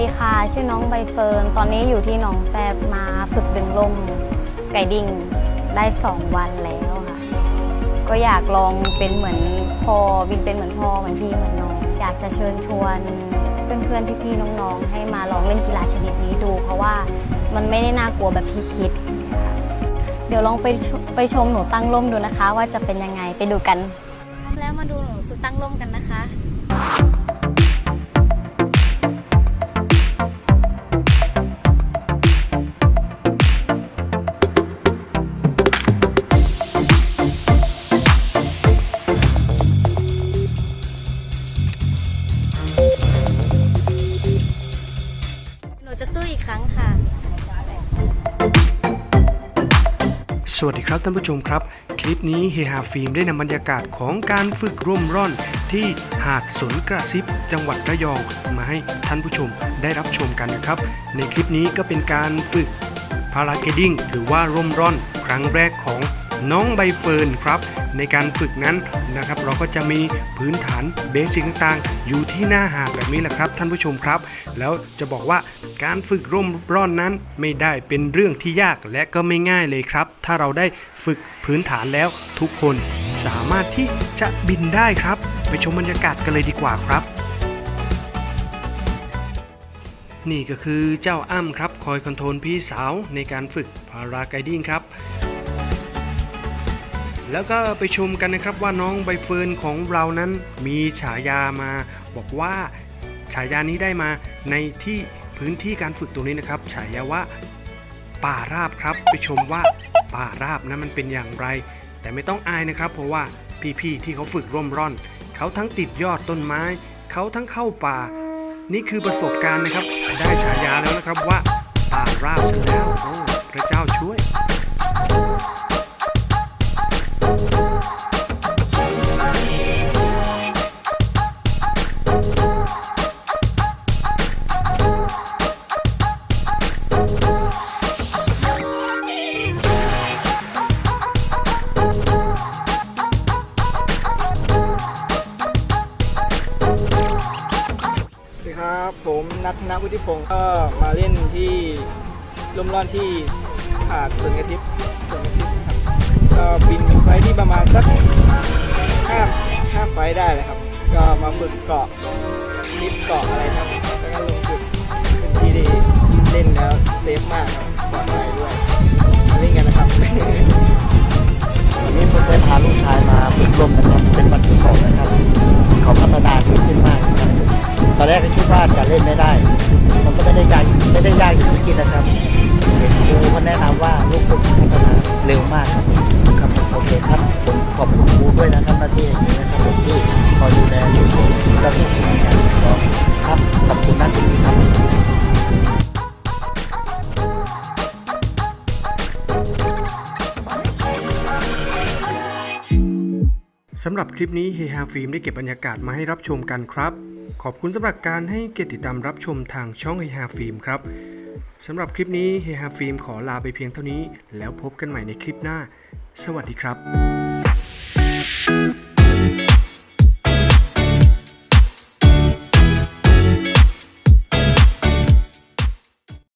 ดีค่ะ ชื่อน้องใบเฟิร์น ตอนนี้อยู่ที่หนองแฟบมาฝึกดึงลมไก่ดิ่งได้สองวันแล้วค่ะ ก็อยากลองเป็นเหมือนพ่อบินเป็นเหมือนพ่อเหมือนพี่เหมือนน้อง อยากจะเชิญชวนเพื่อนๆพี่ๆน้องๆ ให้มาลองเล่นกีฬาชนิดนี้ดู เพราะว่ามันไม่ได้น่ากลัวแบบที่คิด เดี๋ยวลองไปไปชมหนูตั้งร่มดูนะคะ ว่าจะเป็นยังไงไปดูกันพร้อมแล้วมาดูหนูตั้งร่มกันนะคะ สวัสดีครับท่านผู้ชมครับ คลิปนี้เฮฮาฟิล์มได้นำบรรยากาศของการฝึกร่วมร่อน ที่หาดสนกระซิบจังหวัดระยองมาให้ท่านผู้ชมได้รับชมกันนะครับ ในคลิปนี้ก็เป็นการฝึกพาราเกดิ้งหรือว่าร่มร่อน ครั้งแรกของน้องใบเฟิร์นครับ ในการฝึกนั้นนะครับ เราก็จะมีพื้นฐานเบสิกต่างๆ อยู่ที่หน้าหาดแบบนี้แหละครับ ท่านผู้ชมครับ แล้วจะบอกว่า การฝึกร่มร่อนนั้นไม่ได้เป็นเรื่องที่ยากและก็ไม่ง่ายเลยครับ ถ้าเราได้ฝึกพื้นฐานแล้วทุกคนสามารถที่จะบินได้ครับ ไปชมบรรยากาศกันเลยดีกว่าครับนี่ก็คือเจ้าอ้ำครับคอยคอนโทรลพี่สาวในการฝึกพาราไกดิ้งครับ แล้วก็ไปชมกันนะครับว่าน้องใบเฟิร์นของเรานั้นมีฉายามา บอกว่าฉายานี้ได้มาในที่ พื้นที่การฝึกตรงนี้นะครับฉายาว่าป่าราบครับ ไปชมว่าป่าราบนั้นมันเป็นอย่างไร แต่ไม่ต้องอายนะครับ เพราะว่าพี่ๆที่เขาฝึกร่วมร่อน เขาทั้งติดยอดต้นไม้ เขาทั้งเข้าป่า นี่คือประสบการณ์นะครับ ได้ฉายาแล้วนะครับว่าป่าราบซะแล้วพระเจ้าช่วย ครับ ผมนัทธนวุฒิพงศ์ก็มาเล่นที่ลมร่อนที่หาดสวนกระทิบสวนกระทิบครับก็บินไฟที่ประมาณสักห้าห้าไฟได้เลยครับ ก็มาฝึกเกาะลิฟเกาะอะไรครับแล้วก็ลงจุดเป็นที่ดีเล่นแล้วเซฟมากครับ ตอนแรกก็คิดว่าจะเล่นไม่ได้ มันก็ไม่ได้ยากไม่ได้ยากอย่างที่คิดนะครับเห็นครูเขาแนะนำว่าลูกฝึกพัฒนาเร็วมากครับครับโอเคครับผมขอบคุณครูด้วยนะครับหน้าที่อย่างนี้นะครับที่คอยดูแลลูกผม สำหรับคลิปนี้เฮฮาฟิล์มได้เก็บบรรยากาศมาให้รับชมกันครับ ขอบคุณสำหรับการให้เกียรติดตามรับชมทางช่องเฮฮาฟิล์มครับสำหรับคลิปนี้เฮฮาฟิล์มขอลาไปเพียงเท่านี้ แล้วพบกันใหม่ในคลิปหน้า สวัสดีครับ